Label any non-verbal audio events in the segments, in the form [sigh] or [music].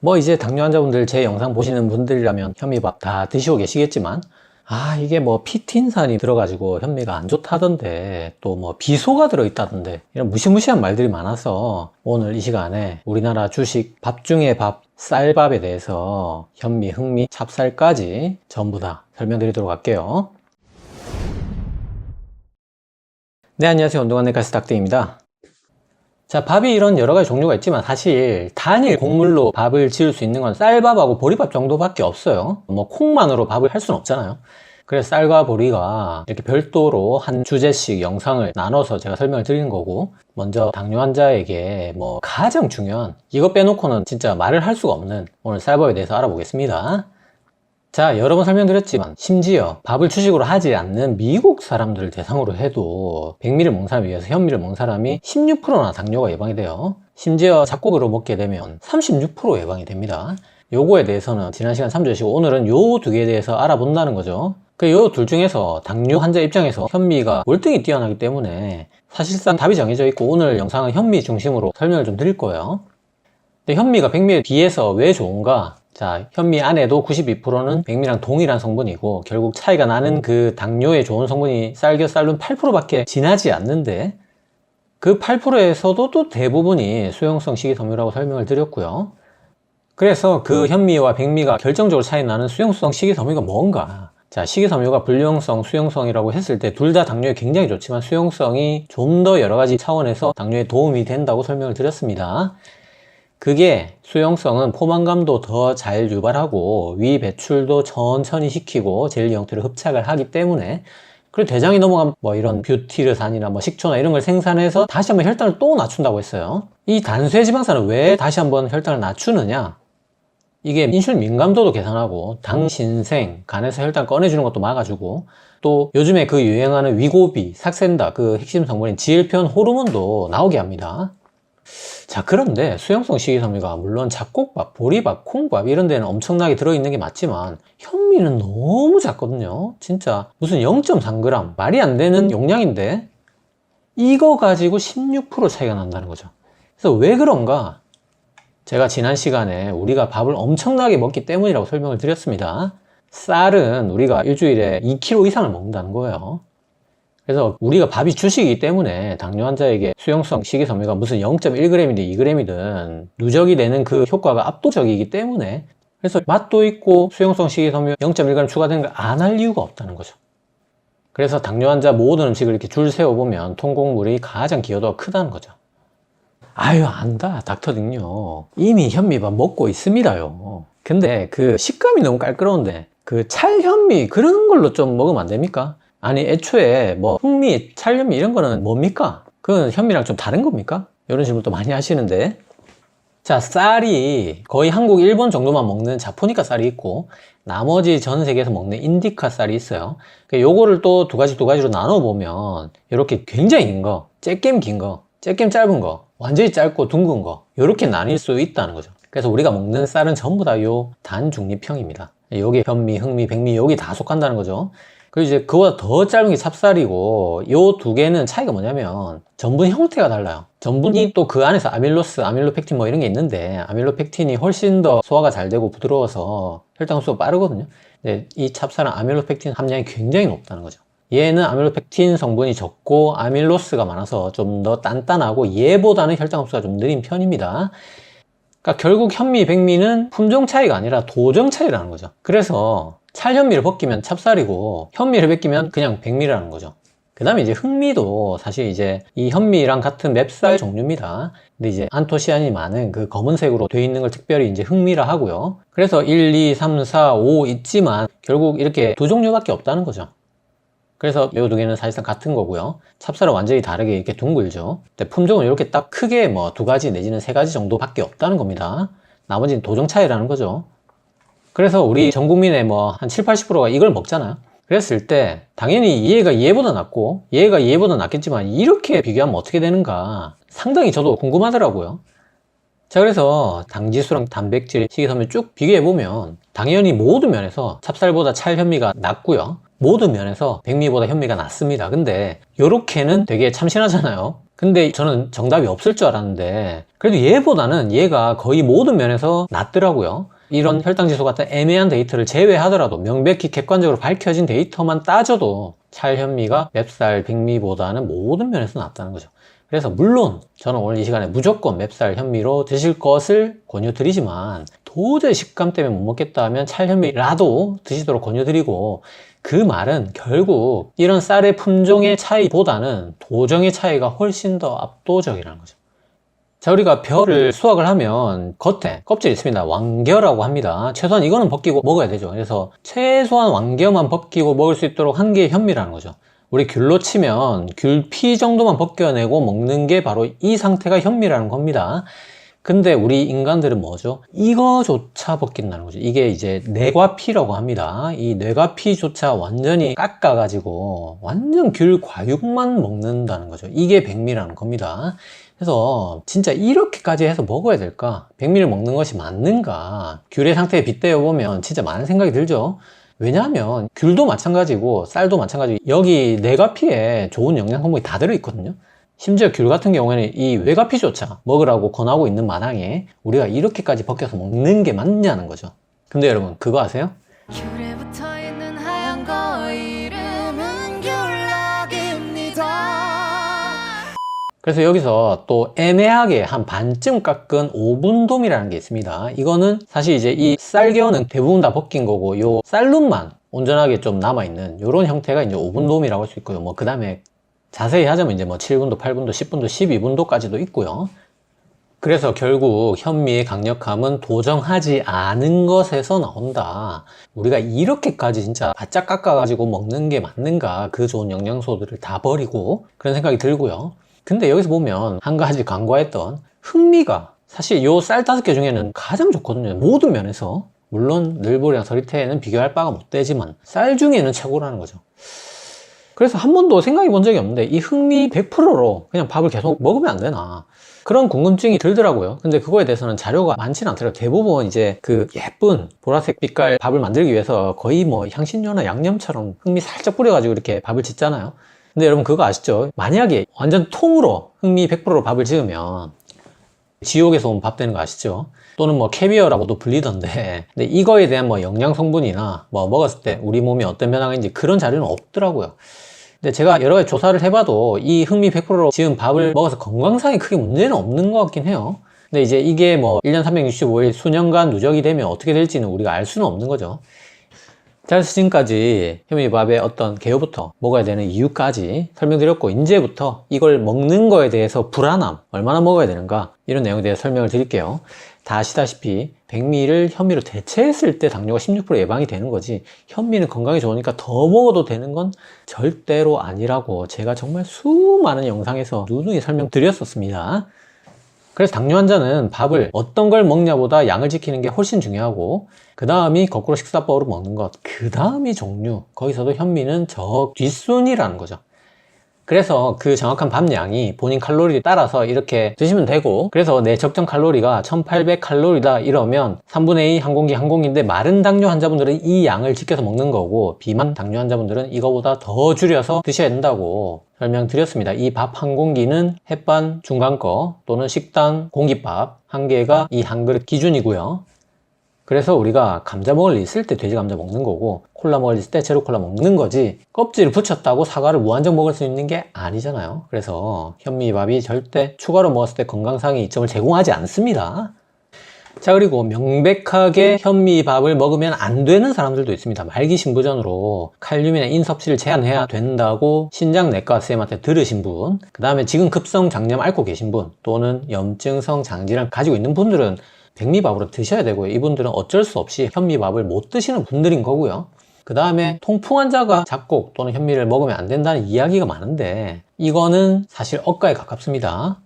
뭐 이제 당뇨 환자분들 제 영상 보시는 분들이라면 현미밥 다 드시고 계시겠지만 아 이게 뭐 피틴산이 들어가지고 현미가 안 좋다던데 또 뭐 비소가 들어있다던데 이런 무시무시한 말들이 많아서 오늘 이 시간에 우리나라 주식 밥 중에 밥 쌀밥에 대해서 현미, 흑미, 찹쌀까지 전부 다 설명드리도록 할게요. 네 안녕하세요. 운동안내 가스 닥터입니다 자, 밥이 이런 여러 가지 종류가 있지만 사실 단일 곡물로 밥을 지을 수 있는 건 쌀밥하고 보리밥 정도밖에 없어요. 뭐 콩만으로 밥을 할 수는 없잖아요. 그래서 쌀과 보리가 이렇게 별도로 한 주제씩 영상을 나눠서 제가 설명을 드리는 거고 먼저 당뇨 환자에게 뭐 가장 중요한 이거 빼놓고는 진짜 말을 할 수가 없는 오늘 쌀밥에 대해서 알아보겠습니다. 자, 여러 번 설명드렸지만 심지어 밥을 주식으로 하지 않는 미국 사람들을 대상으로 해도 백미를 먹는 사람에 비해서 현미를 먹는 사람이 16%나 당뇨가 예방이 돼요. 심지어 잡곡으로 먹게 되면 36% 예방이 됩니다. 요거에 대해서는 지난 시간 참조하시고 오늘은 요 두 개에 대해서 알아본다는 거죠. 그 요 둘 중에서 당뇨 환자 입장에서 현미가 월등히 뛰어나기 때문에 사실상 답이 정해져 있고 오늘 영상은 현미 중심으로 설명을 좀 드릴 거예요. 근데 현미가 백미에 비해서 왜 좋은가? 자, 현미 안에도 92%는 백미랑 동일한 성분이고 결국 차이가 나는 그 당뇨에 좋은 성분이 쌀겨쌀룬 8%밖에 지나지 않는데 그 8%에서도 또 대부분이 수용성 식이섬유라고 설명을 드렸고요. 그래서 그 현미와 백미가 결정적으로 차이 나는 수용성 식이섬유가 뭔가? 자, 식이섬유가 불용성, 수용성이라고 했을 때 둘 다 당뇨에 굉장히 좋지만 수용성이 좀 더 여러 가지 차원에서 당뇨에 도움이 된다고 설명을 드렸습니다. 그게 수용성은 포만감도 더 잘 유발하고 위 배출도 천천히 시키고 젤리 형태로 흡착을 하기 때문에 그리고 대장이 넘어가면 뭐 이런 뷰티르산이나 뭐 식초나 이런 걸 생산해서 다시 한번 혈당을 또 낮춘다고 했어요. 이 단수의 지방산은 왜 다시 한번 혈당을 낮추느냐? 이게 인슐린 민감도도 계산하고 당 신생 간에서 혈당 꺼내주는 것도 막아주고 또 요즘에 그 유행하는 위고비, 삭센다 그 핵심 성분인 지엘피온 호르몬도 나오게 합니다. 자 그런데 수용성 식이섬유가 물론 잡곡밥, 보리밥, 콩밥 이런 데는 엄청나게 들어있는 게 맞지만 현미는 너무 작거든요. 진짜 무슨 0.3g 말이 안 되는 용량인데 이거 가지고 16% 차이가 난다는 거죠. 그래서 왜 그런가? 제가 지난 시간에 우리가 밥을 엄청나게 먹기 때문이라고 설명을 드렸습니다. 쌀은 우리가 일주일에 2kg 이상을 먹는다는 거예요 그래서 우리가 밥이 주식이기 때문에 당뇨 환자에게 수용성 식이섬유가 무슨 0.1g이든 2g이든 누적이 되는 그 효과가 압도적이기 때문에 그래서 맛도 있고 수용성 식이섬유 0.1g 추가되는 걸 안 할 이유가 없다는 거죠. 그래서 당뇨 환자 모든 음식을 이렇게 줄 세워보면 통곡물이 가장 기여도가 크다는 거죠. 아유 안다 닥터 등요 이미 현미밥 먹고 있습니다요. 근데 그 식감이 너무 깔끔한데 그 찰현미 그런 걸로 좀 먹으면 안 됩니까? 아니 애초에 뭐 흑미, 찰현미 이런 거는 뭡니까? 그건 현미랑 좀 다른 겁니까? 이런 질문도 많이 하시는데. 자 쌀이 거의 한국, 일본 정도만 먹는 자포니카 쌀이 있고 나머지 전 세계에서 먹는 인디카 쌀이 있어요. 그 요거를 또 두 가지 두 가지로 나눠 보면 이렇게 굉장히 긴 거, 쬐겜 긴 거, 쬐겜 짧은 거 완전히 짧고 둥근 거 이렇게 나뉠 수 있다는 거죠. 그래서 우리가 먹는 쌀은 전부 다 요 단중립형입니다. 요게 현미, 흑미, 백미 여기 다 속한다는 거죠 그리고 이제 그보다 더 짧은 게 찹쌀이고 요 두 개는 차이가 뭐냐면 전분 형태가 달라요. 전분이 또 그 안에서 아밀로스, 아밀로펙틴 뭐 이런 게 있는데 아밀로펙틴이 훨씬 더 소화가 잘 되고 부드러워서 혈당 흡수가 빠르거든요. 근데 이 찹쌀은 아밀로펙틴 함량이 굉장히 높다는 거죠. 얘는 아밀로펙틴 성분이 적고 아밀로스가 많아서 좀 더 단단하고 얘보다는 혈당 흡수가 좀 느린 편입니다. 그러니까 결국 현미, 백미는 품종 차이가 아니라 도정 차이라는 거죠. 그래서 찰현미를 벗기면 찹쌀이고 현미를 벗기면 그냥 백미라는 거죠. 그 다음에 이제 흑미도 사실 이제 이 현미랑 같은 맵쌀 종류입니다. 근데 이제 안토시아닌이 많은 그 검은색으로 되어 있는 걸 특별히 이제 흑미라 하고요. 그래서 1, 2, 3, 4, 5 있지만 결국 이렇게 두 종류밖에 없다는 거죠. 그래서 이 두 개는 사실상 같은 거고요. 찹쌀은 완전히 다르게 이렇게 둥글죠. 근데 품종은 이렇게 딱 크게 뭐 두 가지 내지는 세 가지 정도밖에 없다는 겁니다. 나머지는 도정 차이라는 거죠. 그래서 우리 전 국민의 뭐 한 7, 80%가 이걸 먹잖아요. 그랬을 때 당연히 얘가 얘보다 낫고 얘가 얘보다 낫겠지만 이렇게 비교하면 어떻게 되는가 상당히 저도 궁금하더라고요. 자 그래서 당지수랑 단백질, 식이섬유 쭉 비교해 보면 당연히 모든 면에서 찹쌀보다 찰현미가 낫고요. 모든 면에서 백미보다 현미가 낫습니다. 근데 요렇게는 되게 참신하잖아요. 근데 저는 정답이 없을 줄 알았는데 그래도 얘보다는 얘가 거의 모든 면에서 낫더라고요. 이런 혈당 지수 같은 애매한 데이터를 제외하더라도 명백히 객관적으로 밝혀진 데이터만 따져도 찰현미가 맵쌀 백미보다는 모든 면에서 낫다는 거죠. 그래서 물론 저는 오늘 이 시간에 무조건 맵쌀 현미로 드실 것을 권유드리지만 도저히 식감 때문에 못 먹겠다 하면 찰현미라도 드시도록 권유드리고 그 말은 결국 이런 쌀의 품종의 차이보다는 도정의 차이가 훨씬 더 압도적이라는 거죠. 자, 우리가 벼를 수확을 하면 겉에 껍질이 있습니다. 왕겨라고 합니다. 최소한 이거는 벗기고 먹어야 되죠. 그래서 최소한 왕겨만 벗기고 먹을 수 있도록 한 게 현미라는 거죠. 우리 귤로 치면 귤피 정도만 벗겨내고 먹는 게 바로 이 상태가 현미라는 겁니다. 근데 우리 인간들은 뭐죠? 이거조차 벗긴다는 거죠. 이게 이제 뇌과피라고 합니다. 이 뇌과피조차 완전히 깎아가지고 완전 귤 과육만 먹는다는 거죠. 이게 백미라는 겁니다. 그래서 진짜 이렇게까지 해서 먹어야 될까? 백미를 먹는 것이 맞는가? 귤의 상태에 빗대어 보면 진짜 많은 생각이 들죠. 왜냐하면 귤도 마찬가지고 쌀도 마찬가지고 여기 뇌과피에 좋은 영양 성분이 다 들어있거든요. 심지어 귤 같은 경우에는 이 외과피조차 먹으라고 권하고 있는 마당에 우리가 이렇게까지 벗겨서 먹는 게 맞냐는 거죠. 근데 여러분 그거 아세요? 그래서 여기서 또 애매하게 한 반쯤 깎은 오분돔이라는 게 있습니다. 이거는 사실 이제 이 쌀겨는 대부분 다 벗긴 거고 요 쌀룸만 온전하게 좀 남아있는 이런 형태가 이제 오분돔이라고 할 수 있고요. 뭐 그 다음에 자세히 하자면 이제 뭐 7분도, 8분도, 10분도, 12분도까지도 있고요. 그래서 결국 현미의 강력함은 도정하지 않은 것에서 나온다. 우리가 이렇게까지 진짜 바짝 깎아가지고 먹는 게 맞는가? 그 좋은 영양소들을 다 버리고 그런 생각이 들고요. 근데 여기서 보면 한 가지 간과했던 흥미가 사실 요 쌀 다섯 개 중에는 가장 좋거든요. 모든 면에서. 물론 늘보리랑 서리태에는 비교할 바가 못 되지만 쌀 중에는 최고라는 거죠. 그래서 한 번도 생각해 본 적이 없는데 이 흥미 100%로 그냥 밥을 계속 먹으면 안 되나 그런 궁금증이 들더라고요 근데 그거에 대해서는 자료가 많지는 않더라고요 대부분 이제 그 예쁜 보라색 빛깔 밥을 만들기 위해서 거의 뭐 향신료나 양념처럼 흥미 살짝 뿌려가지고 이렇게 밥을 짓잖아요 근데 여러분 그거 아시죠? 만약에 완전 통으로 흥미 100%로 밥을 지으면 지옥에서 온 밥 되는 거 아시죠? 또는 뭐 캐비어라고도 불리던데 [laughs] 근데 이거에 대한 뭐 영양 성분이나 뭐 먹었을 때 우리 몸에 어떤 변화가 있는지 그런 자료는 없더라고요 근데 제가 여러 가지 조사를 해봐도 이 흥미 100%로 지은 밥을 먹어서 건강상에 크게 문제는 없는 것 같긴 해요 근데 이제 이게 뭐 1년 365일 수년간 누적이 되면 어떻게 될지는 우리가 알 수는 없는 거죠 자, 그래서 지금까지 현미밥의 어떤 개요부터 먹어야 되는 이유까지 설명드렸고 이제부터 이걸 먹는 거에 대해서 불안함, 얼마나 먹어야 되는가 이런 내용에 대해 설명을 드릴게요. 다 아시다시피 백미를 현미로 대체했을 때 당뇨가 16% 예방이 되는 거지 현미는 건강에 좋으니까 더 먹어도 되는 건 절대로 아니라고 제가 정말 수많은 영상에서 누누이 설명드렸었습니다. 그래서 당뇨 환자는 밥을 어떤 걸 먹냐보다 양을 지키는 게 훨씬 중요하고 그 다음이 거꾸로 식사법으로 먹는 것, 그 다음이 종류, 거기서도 현미는 저 뒷순이라는 거죠. 그래서 그 정확한 밥 양이 본인 칼로리에 따라서 이렇게 드시면 되고 그래서 내 적정 칼로리가 1800 칼로리다 이러면 3분의 2 한 공기 한 공기인데 마른 당뇨 환자분들은 이 양을 지켜서 먹는 거고 비만 당뇨 환자분들은 이거보다 더 줄여서 드셔야 된다고 설명드렸습니다. 이 밥 한 공기는 햇반 중간 거 또는 식당 공깃밥 한 개가 이 한 그릇 기준이고요. 그래서 우리가 감자 먹을 일 있을 때 돼지 감자 먹는 거고 콜라 먹을 일 있을 때 제로 콜라 먹는 거지 껍질을 붙였다고 사과를 무한정 먹을 수 있는 게 아니잖아요 그래서 현미밥이 절대 추가로 먹었을 때 건강상의 이점을 제공하지 않습니다 자 그리고 명백하게 현미밥을 먹으면 안 되는 사람들도 있습니다 말기 신부전으로 칼륨이나 인 섭취를 제한해야 된다고 신장내과 선생님한테 들으신 분그 다음에 지금 급성 장염 앓고 계신 분 또는 염증성 장질환 가지고 있는 분들은 백미밥으로 드셔야 되고요. 이분들은 어쩔 수 없이 현미밥을 못 드시는 분들인 거고요. 그 다음에 통풍 환자가 잡곡 또는 현미를 먹으면 안 된다는 이야기가 많은데 이거는 사실 억가에 가깝습니다.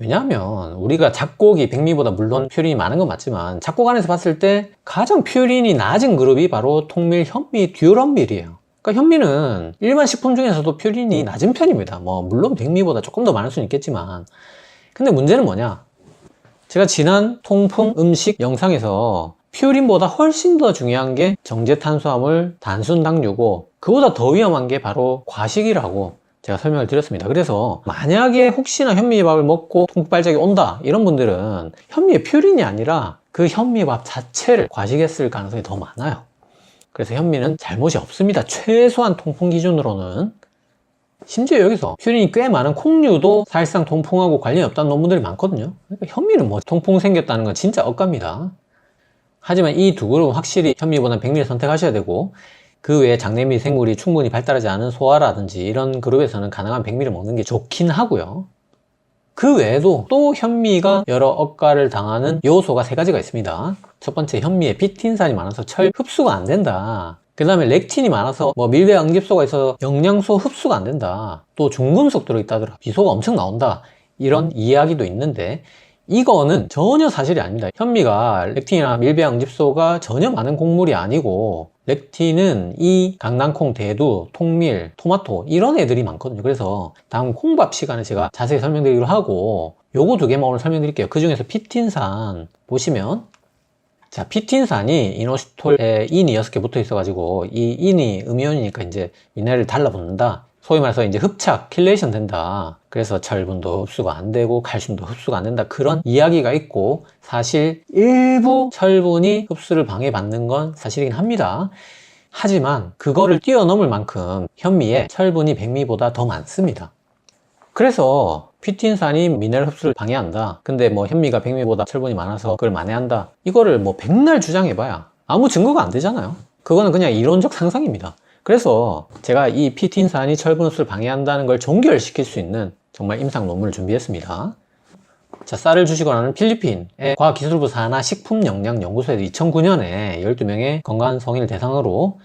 왜냐하면 우리가 잡곡이 백미보다 물론 퓨린이 많은 건 맞지만 잡곡 안에서 봤을 때 가장 퓨린이 낮은 그룹이 바로 통밀, 현미, 듀럼밀이에요. 그러니까 현미는 일반 식품 중에서도 퓨린이 낮은 편입니다. 뭐 물론 백미보다 조금 더 많을 수는 있겠지만 근데 문제는 뭐냐? 제가 지난 통풍 음식 영상에서 퓨린보다 훨씬 더 중요한 게 정제 탄수화물 단순 당류고 그보다 더 위험한 게 바로 과식이라고 제가 설명을 드렸습니다. 그래서 만약에 혹시나 현미밥을 먹고 통발작이 온다 이런 분들은 현미의 퓨린이 아니라 그 현미밥 자체를 과식했을 가능성이 더 많아요. 그래서 현미는 잘못이 없습니다. 최소한 통풍 기준으로는 심지어 여기서 퓨린이 꽤 많은 콩류도 사실상 통풍하고 관련이 없다는 논문들이 많거든요. 그러니까 현미는 뭐 통풍 생겼다는 건 진짜 억갑니다. 하지만 이 두 그룹은 확실히 현미보다는 백미를 선택하셔야 되고 그 외에 장내미 생물이 충분히 발달하지 않은 소화라든지 이런 그룹에서는 가능한 백미를 먹는 게 좋긴 하고요. 그 외에도 또 현미가 여러 억가를 당하는 요소가 세 가지가 있습니다. 첫 번째 현미에 피틴산이 많아서 철 흡수가 안 된다. 그 다음에 렉틴이 많아서 뭐 밀배 응집소가 있어서 영양소 흡수가 안 된다. 또 중금속 들어있다더라. 비소가 엄청 나온다. 이런 이야기도 있는데 이거는 전혀 사실이 아닙니다. 현미가 렉틴이나 밀배양 응집소가 전혀 많은 곡물이 아니고 렉틴은 이 강낭콩, 대두, 통밀, 토마토 이런 애들이 많거든요. 그래서 다음 콩밥 시간에 제가 자세히 설명드리기로 하고 요거 두 개만 오늘 설명드릴게요. 그 중에서 피틴산 보시면 자, 피틴산이 이노시톨에 인이 6개 붙어 있어가지고 이 인이 음이온이니까 이제 미네랄을 달라붙는다. 소위 말해서 이제 흡착, 킬레이션 된다. 그래서 철분도 흡수가 안 되고 칼슘도 흡수가 안 된다. 그런 이야기가 있고 사실 일부 철분이 흡수를 방해받는 건 사실이긴 합니다. 하지만 그거를 뛰어넘을 만큼 현미에 철분이 백미보다 더 많습니다. 그래서 피틴산이 미네랄 흡수를 방해한다. 근데 뭐 현미가 백미보다 철분이 많아서 그걸 만회한다. 이거를 뭐 백날 주장해봐야 아무 증거가 안 되잖아요. 그거는 그냥 이론적 상상입니다. 그래서 제가 이 피틴산이 철분 흡수를 방해한다는 걸 종결시킬 수 있는 정말 임상 논문을 준비했습니다. 자, 쌀을 주시거나 하는 필리핀의 과학기술부 산하 식품영양연구소에서 2009년에 12명의 건강한 성인을 대상으로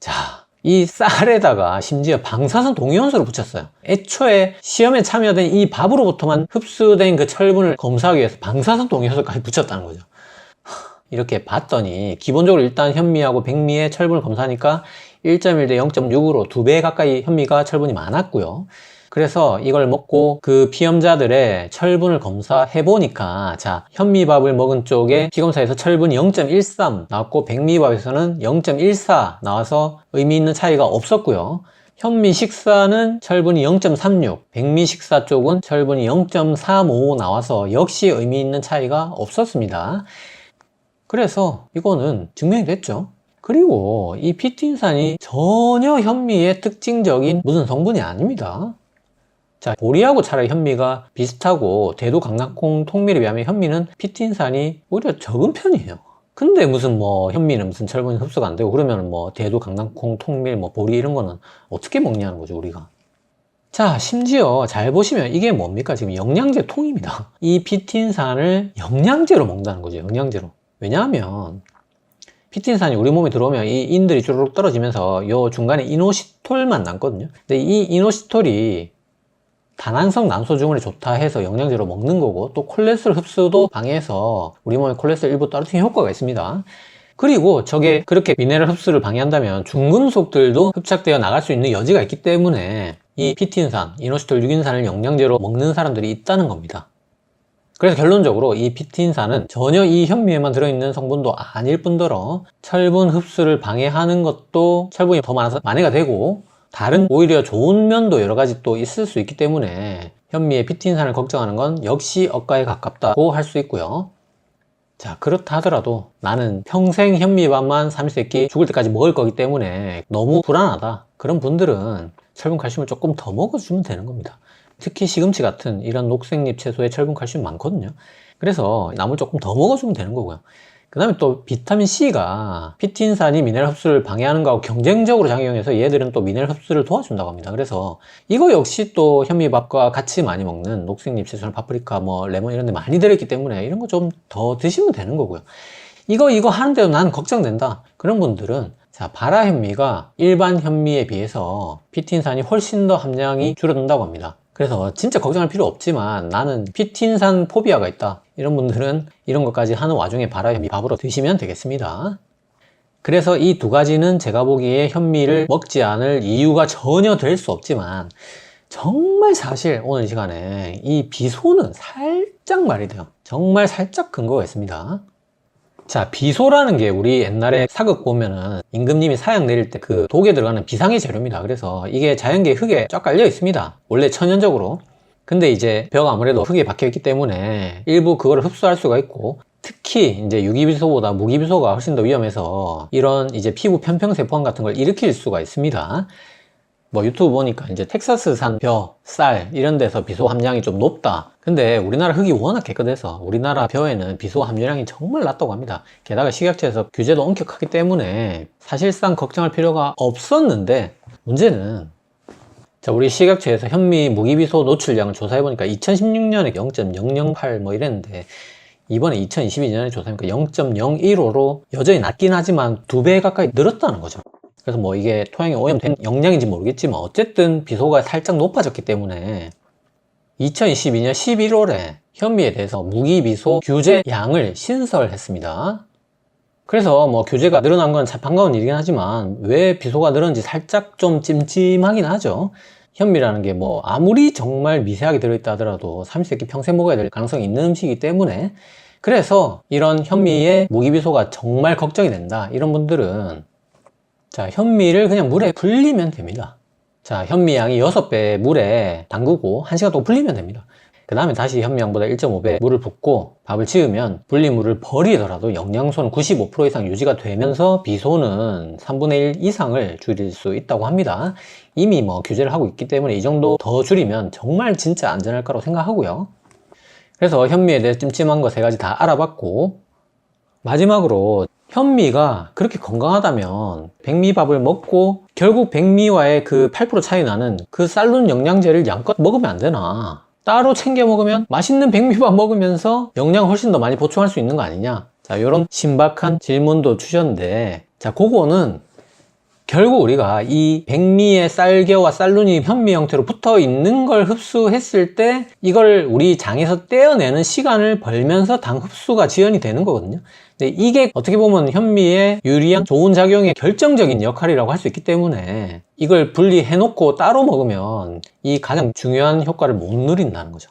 자, 이 쌀에다가 심지어 방사선 동위원소를 붙였어요. 애초에 시험에 참여된 이 밥으로부터만 흡수된 그 철분을 검사하기 위해서 방사선 동위원소까지 붙였다는 거죠. 하, 이렇게 봤더니 기본적으로 일단 현미하고 백미의 철분을 검사하니까 1.1 대 0.6으로 두 배 가까이 현미가 철분이 많았고요. 그래서 이걸 먹고 그 피험자들의 철분을 검사해 보니까 자 현미밥을 먹은 쪽에 피검사에서 철분이 0.13 나왔고 백미밥에서는 0.14 나와서 의미 있는 차이가 없었고요. 현미 식사는 철분이 0.36, 백미 식사 쪽은 철분이 0.35 나와서 역시 의미 있는 차이가 없었습니다. 그래서 이거는 증명이 됐죠. 그리고 이 피틴산이 전혀 현미의 특징적인 무슨 성분이 아닙니다. 자, 보리하고 차라리 현미가 비슷하고 대두 강낭콩 통밀에 비하면 현미는 피틴산이 오히려 적은 편이에요. 근데 무슨 뭐 현미는 무슨 철분이 흡수가 안 되고 그러면 뭐 대두 강낭콩 통밀 뭐 보리 이런 거는 어떻게 먹냐는 거죠 우리가. 자, 심지어 잘 보시면 이게 뭡니까? 지금 영양제 통입니다. 이 피틴산을 영양제로 먹는다는 거죠. 영양제로. 왜냐하면 피틴산이 우리 몸에 들어오면 이 인들이 쭈르륵 떨어지면서 요 중간에 이노시톨만 남거든요. 근데 이 이노시톨이 다낭성 난소중을에 좋다 해서 영양제로 먹는 거고 또 콜레스테롤 흡수도 방해해서 우리 몸에 콜레스테롤 일부 떨어뜨리는 효과가 있습니다. 그리고 저게 그렇게 미네랄 흡수를 방해한다면 중금속들도 흡착되어 나갈 수 있는 여지가 있기 때문에 이 피틴산, 이노시톨 유긴산을 영양제로 먹는 사람들이 있다는 겁니다. 그래서 결론적으로 이 피틴산은 전혀 이 현미에만 들어있는 성분도 아닐 뿐더러 철분 흡수를 방해하는 것도 철분이 더 많아서 만회가 되고 다른 오히려 좋은 면도 여러 가지 또 있을 수 있기 때문에 현미의 피틴산을 걱정하는 건 역시 억가에 가깝다고 할 수 있고요. 자, 그렇다 하더라도 나는 평생 현미밥만 3일세끼 죽을 때까지 먹을 거기 때문에 너무 불안하다. 그런 분들은 철분 칼슘을 조금 더 먹어주면 되는 겁니다. 특히 시금치 같은 이런 녹색잎 채소에 철분 칼슘 많거든요. 그래서 나물 조금 더 먹어주면 되는 거고요. 그 다음에 또 비타민 C가 피틴산이 미네랄 흡수를 방해하는 거하고 경쟁적으로 작용해서 얘들은 또 미네랄 흡수를 도와준다고 합니다. 그래서 이거 역시 또 현미밥과 같이 많이 먹는 녹색잎 채소나 파프리카, 뭐 레몬 이런 데 많이 들어있기 때문에 이런 거 좀 더 드시면 되는 거고요. 이거 이거 하는데도 난 걱정된다. 그런 분들은 자, 바라 현미가 일반 현미에 비해서 피틴산이 훨씬 더 함량이 줄어든다고 합니다. 그래서 진짜 걱정할 필요 없지만 나는 피틴산 포비아가 있다. 이런 분들은 이런 것까지 하는 와중에 바라 현미 밥으로 드시면 되겠습니다. 그래서 이 두 가지는 제가 보기에 현미를 먹지 않을 이유가 전혀 될 수 없지만 정말 사실 오늘 이 시간에 이 비소는 살짝 말이 돼요. 정말 살짝 근거가 있습니다. 자, 비소라는 게 우리 옛날에 사극 보면은 임금님이 사약 내릴 때 그 독에 들어가는 비상의 재료입니다. 그래서 이게 자연계 흙에 쫙 깔려 있습니다. 원래 천연적으로. 근데 이제 벼가 아무래도 흙에 박혀 있기 때문에 일부 그거를 흡수할 수가 있고 특히 이제 유기비소보다 무기비소가 훨씬 더 위험해서 이런 이제 피부 편평 세포환 같은 걸 일으킬 수가 있습니다. 뭐 유튜브 보니까 이제 텍사스산 벼, 쌀 이런 데서 비소 함량이 좀 높다. 근데 우리나라 흙이 워낙 깨끗해서 우리나라 벼에는 비소 함유량이 정말 낮다고 합니다. 게다가 식약처에서 규제도 엄격하기 때문에 사실상 걱정할 필요가 없었는데 문제는 자, 우리 식약처에서 현미 무기비소 노출량을 조사해 보니까 2016년에 0.008 뭐 이랬는데 이번에 2022년에 조사해보니까 0.015로 여전히 낮긴 하지만 두 배 가까이 늘었다는 거죠. 그래서 뭐 이게 토양에 오염된 영양인지 모르겠지만 어쨌든 비소가 살짝 높아졌기 때문에 2022년 11월에 현미에 대해서 무기비소 규제량을 신설했습니다. 그래서 뭐 규제가 늘어난 건 참 반가운 일이긴 하지만 왜 비소가 늘었는지 살짝 좀 찜찜하긴 하죠. 현미라는 게 뭐 아무리 정말 미세하게 들어있다 하더라도 삼시세끼 평생 먹어야 될 가능성이 있는 음식이기 때문에 그래서 이런 현미의 무기비소가 정말 걱정이 된다. 이런 분들은 자, 현미를 그냥 물에 불리면 됩니다. 자, 현미 양이 6배 물에 담그고 1시간 동안 불리면 됩니다. 그 다음에 다시 현미양보다 1.5배 물을 붓고 밥을 지으면 불린 물을 버리더라도 영양소는 95% 이상 유지가 되면서 비소는 3분의 1 이상을 줄일 수 있다고 합니다. 이미 뭐 규제를 하고 있기 때문에 이 정도 더 줄이면 정말 진짜 안전할 거라고 생각하고요. 그래서 현미에 대해 찜찜한 거 세 가지 다 알아봤고 마지막으로 현미가 그렇게 건강하다면 백미밥을 먹고 결국 백미와의 그 8% 차이 나는 그 쌀룬 영양제를 양껏 먹으면 안 되나? 따로 챙겨 먹으면 맛있는 백미밥 먹으면서 영양 훨씬 더 많이 보충할 수 있는 거 아니냐? 자 이런 신박한 질문도 주셨는데 자 그거는 결국 우리가 이 백미의 쌀겨와 쌀룬이 현미 형태로 붙어 있는 걸 흡수했을 때 이걸 우리 장에서 떼어내는 시간을 벌면서 당 흡수가 지연이 되는 거거든요. 근데 이게 어떻게 보면 현미의 유리한 좋은 작용의 결정적인 역할이라고 할 수 있기 때문에 이걸 분리해 놓고 따로 먹으면 이 가장 중요한 효과를 못 누린다는 거죠.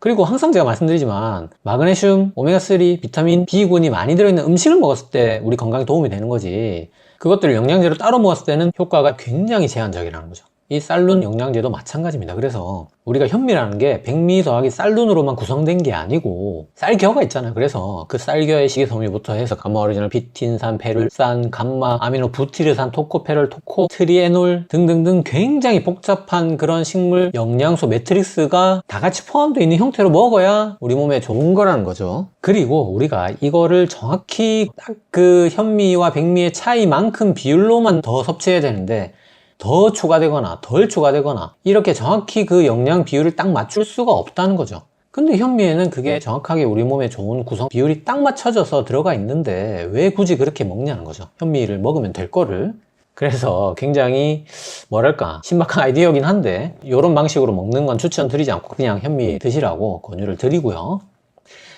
그리고 항상 제가 말씀드리지만 마그네슘, 오메가3, 비타민 B군이 많이 들어있는 음식을 먹었을 때 우리 건강에 도움이 되는 거지 그것들을 영양제로 따로 먹었을 때는 효과가 굉장히 제한적이라는 거죠. 이 쌀룬 영양제도 마찬가지입니다. 그래서 우리가 현미라는 게 백미 더하기 쌀룬으로만 구성된 게 아니고 쌀겨가 있잖아요. 그래서 그 쌀겨의 식이섬유부터 해서 감마 오리지널 비틴산, 페룰산, 감마, 아미노 부티르산, 토코페롤, 토코, 트리에놀 등등등 굉장히 복잡한 그런 식물 영양소 매트릭스가 다 같이 포함되어 있는 형태로 먹어야 우리 몸에 좋은 거라는 거죠. 그리고 우리가 이거를 정확히 딱 그 현미와 백미의 차이만큼 비율로만 더 섭취해야 되는데 더 추가되거나 덜 추가되거나 이렇게 정확히 그 영양 비율을 딱 맞출 수가 없다는 거죠. 근데 현미에는 그게 정확하게 우리 몸에 좋은 구성 비율이 딱 맞춰져서 들어가 있는데 왜 굳이 그렇게 먹냐는 거죠. 현미를 먹으면 될 거를. 그래서 굉장히 뭐랄까 신박한 아이디어긴 한데 이런 방식으로 먹는 건 추천드리지 않고 그냥 현미 드시라고 권유를 드리고요.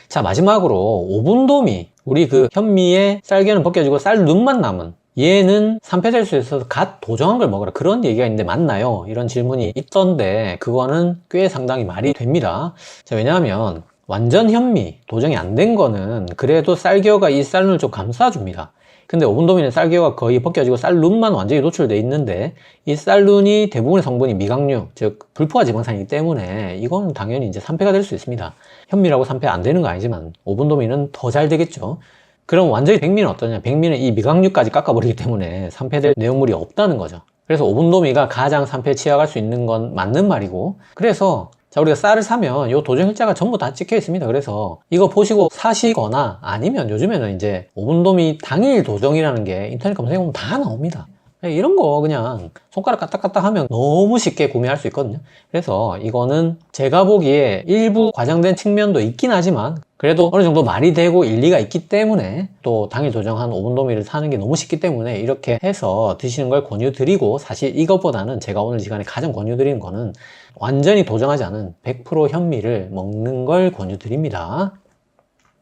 자 마지막으로 오분도미 우리 그 현미의 쌀겨는 벗겨지고 쌀 눈만 남은 얘는 산패될 수 있어서 갓 도정한 걸 먹어라. 그런 얘기가 있는데 맞나요? 이런 질문이 있던데 그거는 꽤 상당히 말이 됩니다. 자, 왜냐하면 완전 현미 도정이 안 된 거는 그래도 쌀겨가 이 쌀눈을 좀 감싸줍니다. 근데 오븐도미는 쌀겨가 거의 벗겨지고 쌀눈만 완전히 노출돼 있는데 이 쌀눈이 대부분의 성분이 미각류 즉 불포화 지방산이기 때문에 이거는 당연히 이제 산패가 될 수 있습니다. 현미라고 산패 안 되는 거 아니지만 오븐도미는 더 잘 되겠죠 그럼 완전히 백미는 어떠냐? 백미는 이 미각류까지 깎아버리기 때문에 산패될 내용물이 없다는 거죠. 그래서 오분도미가 가장 산패에 취약할 수 있는 건 맞는 말이고 그래서 자 우리가 쌀을 사면 요 도정 일자가 전부 다 찍혀 있습니다. 그래서 이거 보시고 사시거나 아니면 요즘에는 이제 오분도미 당일 도정이라는 게 인터넷 검색해보면 다 나옵니다. 이런 거 그냥 손가락 까딱까딱 하면 너무 쉽게 구매할 수 있거든요. 그래서 이거는 제가 보기에 일부 과장된 측면도 있긴 하지만 그래도 어느 정도 말이 되고 일리가 있기 때문에 또 당일 도정한 오븐도미를 사는 게 너무 쉽기 때문에 이렇게 해서 드시는 걸 권유드리고 사실 이것보다는 제가 오늘 시간에 가장 권유드리는 거는 완전히 도정하지 않은 100% 현미를 먹는 걸 권유드립니다.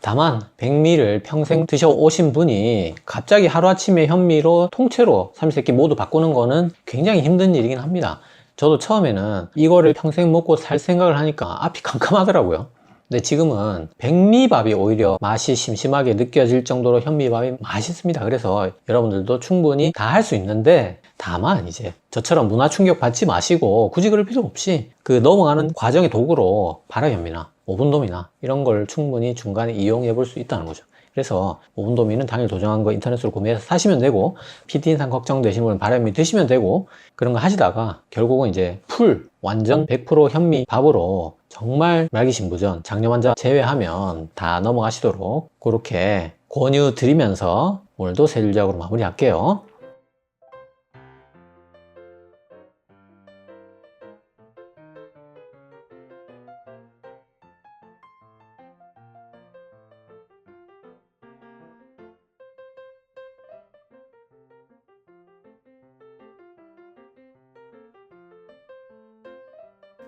다만 백미를 평생 드셔오신 분이 갑자기 하루아침에 현미로 통째로 삼시세끼 모두 바꾸는 거는 굉장히 힘든 일이긴 합니다. 저도 처음에는 이거를 평생 먹고 살 생각을 하니까 앞이 깜깜하더라고요. 근데 지금은 백미밥이 오히려 맛이 심심하게 느껴질 정도로 현미밥이 맛있습니다. 그래서 여러분들도 충분히 다 할 수 있는데 다만 이제 저처럼 문화 충격 받지 마시고 굳이 그럴 필요 없이 그 넘어가는 과정의 도구로 발화현미나 오븐도미나 이런 걸 충분히 중간에 이용해 볼 수 있다는 거죠. 그래서 오븐도미는 당일 도정한 거 인터넷으로 구매해서 사시면 되고 PT 인상 걱정되시는 분은 발현미 드시면 되고 그런 거 하시다가 결국은 이제 풀 완전 100% 현미 밥으로 정말 말기 신부전 장염 환자 제외하면 다 넘어가시도록 그렇게 권유 드리면서 오늘도 세일적으로 마무리할게요.